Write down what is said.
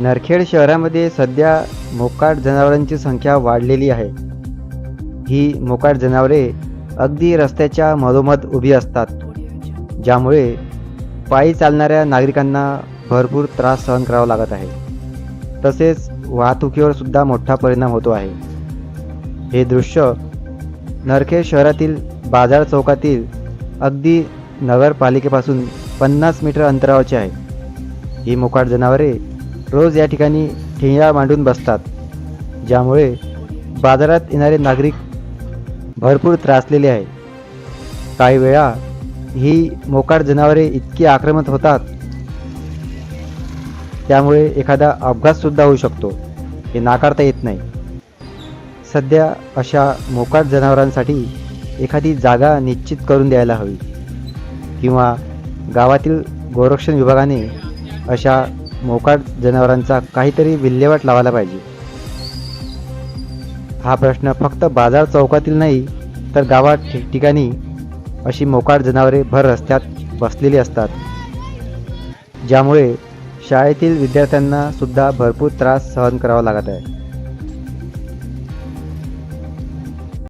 नरखेड शहरामध्ये सध्या मोकाट जनावरांची संख्या वाढलेली आहे. ही मोकाट जनावरे अगदी रस्त्याच्या मधोमध उभी असतात ज्यामुळे पायी चालणाऱ्या नागरिकांना भरपूर त्रास सहन करावा लागत आहे. तसेच वाहतुकीवर सुद्धा मोठा परिणाम होतो आहे. हे दृश्य नरखेड शहरातील बाजार चौकातील अगदी नगरपालिकेपासून पन्नास मीटर अंतरावरचे आहे. ही मोकाट जनावरे रोज या ठिकाणी ठिय्या मांडून बसतात ज्यामुळे बाजारात येणारे नागरिक भरपूर त्रासलेले आहे काही वेळा ही मोकाट जनावरे इतकी आक्रमक होतात त्यामुळे एखादा अपघातसुद्धा होऊ शकतो हे नाकारता येत नाही. सध्या अशा मोकाट जनावरांसाठी एखादी जागा निश्चित करून द्यायला हवी किंवा गावातील गोरक्षण विभागाने अशा मोकाट जनावरांचा काहीतरी विल्हेवाट लावायला पाहिजे. हा प्रश्न फक्त बाजार चौकातील नाही तर गावात ठिकठिकाणी अशी मोकाट जनावरे भर रस्त्यात बसलेली असतात. ज्यामुळे शाळेतील विद्यार्थ्यांना सुद्धा भरपूर त्रास सहन करावा लागत आहे.